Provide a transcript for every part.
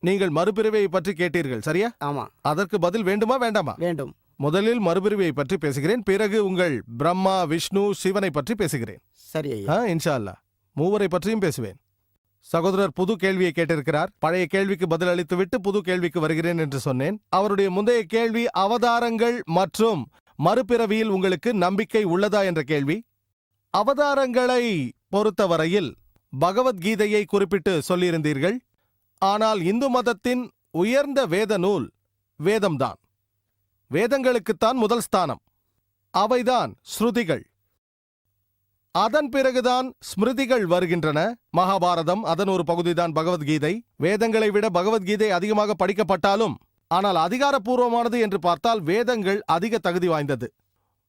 நீங்கள் மறுபிறவியை பற்றி கேட்டீர்கள் சரியா? ஆமா. அதற்கு பதில் வேண்டுமா வேண்டாமா? வேண்டும். முதலில் மறுபிறவியை பற்றி பேசுகிறேன் பிறகு உங்கள் பிரம்மா விஷ்ணு சிவனை பற்றி பேசுகிறேன். சரி ஐயா. ஆ, இன்ஷா அல்லாஹ் மூவரை பற்றியும் பேசுவேன். சகோதரர் புது கேள்வியை கேட்டிருக்கிறார். பழைய கேள்விக்கு பதில் அளித்துவிட்டு புது கேள்விக்கு வருகிறேன் என்று சொன்னேன். அவருடைய முந்தைய கேள்வி அவதாரங்கள் மற்றும் மறுபிறவியில் உங்களுக்கு நம்பிக்கை உள்ளதா என்ற கேள்வி. அவதாரங்களை பொறுத்தவரையில் பகவத்கீதையை குறிப்பிட்டு சொல்லியிருந்தீர்கள். ஆனால் இந்து மதத்தின் உயர்ந்த வேத நூல் வேதம்தான். வேதங்களுக்குத்தான் முதல் ஸ்தானம். அவைதான் ஸ்ருதிகள். அதன் பிறகுதான் ஸ்மிருதிகள் வருகின்றன. மகாபாரதம் அதன் ஒரு பகுதிதான் பகவத்கீதை. வேதங்களை விட பகவத்கீதை அதிகமாக படிக்கப்பட்டாலும் ஆனால் அதிகாரப்பூர்வமானது என்று பார்த்தால் வேதங்கள் அதிக தகுதி வாய்ந்தது.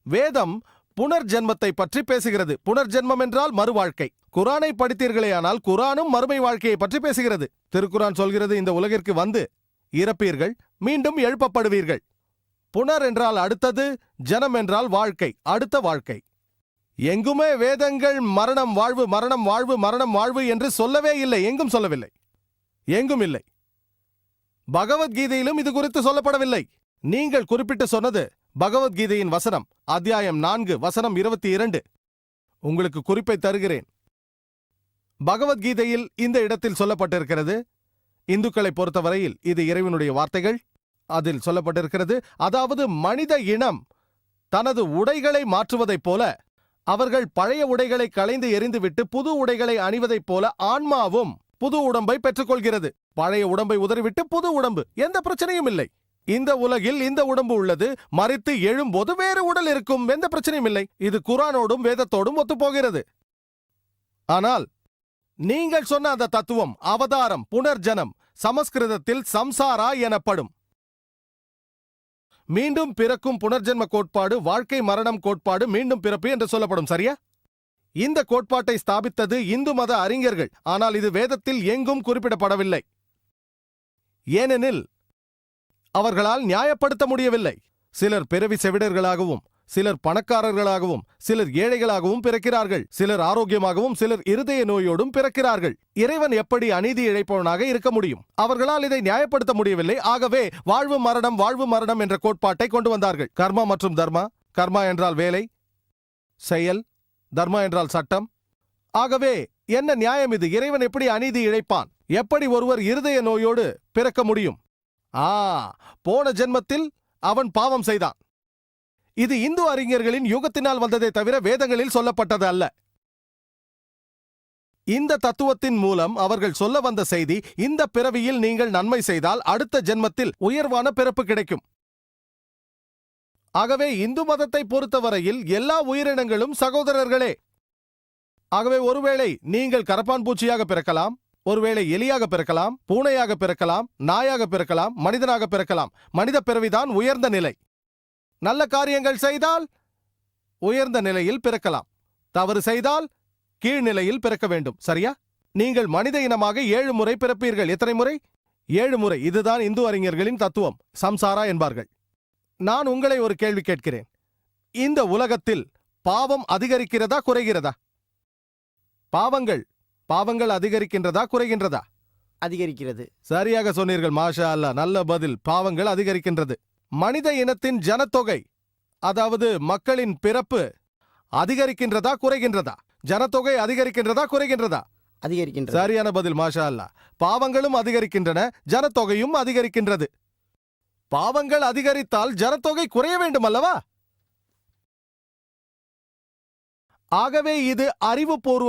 வேதம் புனர்ஜென்மத்தை பற்றி பேசுகிறது. புனர்ஜென்மம் என்றால் மறுவாழ்க்கை. குரானை படித்தீர்களேயானால் குரானும் மறுமை வாழ்க்கையை பற்றி பேசுகிறது. திருக்குரான் சொல்கிறது இந்த உலகிற்கு வந்து இறப்பீர்கள் மீண்டும் எழுப்பப்படுவீர்கள். புனர் என்றால் அடுத்தது ஜனம் என்றால் வாழ்க்கை அடுத்த வாழ்க்கை. எங்குமே வேதங்கள் மரணம் வாழ்வு மரணம் வாழ்வு மரணம் வாழ்வு என்று சொல்லவே இல்லை எங்கும் சொல்லவில்லை. எங்கும் இல்லை. பகவத்கீதையிலும் இது குறித்து சொல்லப்படவில்லை. நீங்கள் குறிப்பிட்டு சொன்னது பகவத்கீதையின் வசனம் அத்தியாயம் நான்கு வசனம் இருபத்தி இரண்டு. உங்களுக்கு குறிப்பை தருகிறேன். பகவத்கீதையில் இந்த இடத்தில் சொல்லப்பட்டிருக்கிறது இந்துக்களை பொறுத்தவரையில் இது இறைவனுடைய வார்த்தைகள். அதில் சொல்லப்பட்டிருக்கிறது அதாவது மனித இனம் தனது உடைகளை மாற்றுவதைப் போல அவர்கள் பழைய உடைகளை களைந்து எறிந்துவிட்டு புது உடைகளை அணிவதைப் போல ஆன்மாவும் புது உடம்பை பெற்றுக்கொள்கிறது. பழைய உடம்பை உதறிவிட்டு புது உடம்பு எந்த பிரச்சனையும் இல்லை. இந்த உலகில் இந்த உடம்பு உள்ளது. மறித்து எழும்போது வேறு உடல் இருக்கும். எந்த பிரச்சனையும் இல்லை. இது குரானோடும் வேதத்தோடும் ஒத்துப்போகிறது. ஆனால் நீங்கள் சொன்ன அந்த தத்துவம் அவதாரம் புனர்ஜனம் சமஸ்கிருதத்தில் சம்சாரா எனப்படும். மீண்டும் பிறக்கும் புனர்ஜென்ம கோட்பாடு வாழ்க்கை மரணம் கோட்பாடு மீண்டும் பிறப்பு என்று சொல்லப்படும். சரியா? இந்த கோட்பாட்டை ஸ்தாபித்தது இந்து மத அறிஞர்கள். ஆனால் இது வேதத்தில் எங்கும் குறிப்பிடப்படவில்லை. ஏனெனில் அவர்களால் நியாயப்படுத்த முடியவில்லை. சிலர் பிறவி செவிடர்களாகவும் சிலர் பணக்காரர்களாகவும் சிலர் ஏழைகளாகவும் பிறக்கிறார்கள். சிலர் ஆரோக்கியமாகவும் சிலர் இருதய நோயோடும் பிறக்கிறார்கள். இறைவன் எப்படி அநீதி இழைப்பவனாக இருக்க முடியும்? அவர்களால் இதை நியாயப்படுத்த முடியவில்லை. ஆகவே வாழ்வு மரணம் வாழ்வு மரணம் என்ற கோட்பாட்டை கொண்டு வந்தார்கள். கர்மா மற்றும் தர்மா? கர்மா என்றால் வேலை. செயல்? தர்மா என்றால் சட்டம். ஆகவே என்ன நியாயம் இது? இறைவன் எப்படி அநீதி இழைப்பான்? எப்படி ஒருவர் இருதய நோயோடு பிறக்க முடியும்? ஆ போன ஜென்மத்தில் அவன் பாவம் செய்தான். இது இந்து அறிஞர்களின் யுகத்தினால் வந்ததை தவிர வேதங்களில் சொல்லப்பட்டது அல்ல. இந்த தத்துவத்தின் மூலம் அவர்கள் சொல்ல வந்த செய்தி இந்த பிறவியில் நீங்கள் நன்மை செய்தால் அடுத்த ஜென்மத்தில் உயர்வான பிறப்பு கிடைக்கும். ஆகவே இந்து மதத்தை பொறுத்தவரையில் எல்லா உயிரினங்களும் சகோதரர்களே. ஆகவே ஒருவேளை நீங்கள் கரப்பான் பூச்சியாக பிறக்கலாம் ஒருவேளை எலியாக பிறக்கலாம் பூனையாக பிறக்கலாம் நாயாக பிறக்கலாம் மனிதனாக பிறக்கலாம். மனித பிறவிதான் உயர்ந்த நிலை. நல்ல காரியங்கள் செய்தால் உயர்ந்த நிலையில் பிறக்கலாம். தவறு செய்தால் கீழ்நிலையில் பிறக்க வேண்டும். சரியா? நீங்கள் மனித இனமாக ஏழு முறை பிறப்பீர்கள். எத்தனை முறை? ஏழு முறை. இதுதான் இந்து அறிஞர்களின் தத்துவம். சம்சாரா என்பார்கள். நான் உங்களை ஒரு கேள்வி கேட்கிறேன். இந்த உலகத்தில் பாவம் அதிகரிக்கிறதா குறைகிறதா? பாவங்கள் பாவங்கள் அதிகரிக்கின்றதா குறைகின்றதா? அதிகரிக்கிறது. சரியாக சொன்னீர்கள் மாஷா அல்லாஹ் நல்ல பதில். பாவங்கள் அதிகரிக்கின்றது. மனித இனத்தின் ஜனத்தொகை அதாவது மக்களின் பிறப்பு அதிகரிக்கின்றதா குறைகின்றதா? ஜனத்தொகை அதிகரிக்கின்றதா குறைகின்றதா? அதிகரிக்கின்றது. சரியான பதில் மாஷா அல்லாஹ் பாவங்களும் அதிகரிக்கின்றன ஜனத்தொகையும் அதிகரிக்கின்றது. பாவங்கள் அதிகரித்தால் ஜனத்தொகை குறைய வேண்டும் அல்லவா? ஆகவே இது அறிவுபூர்வ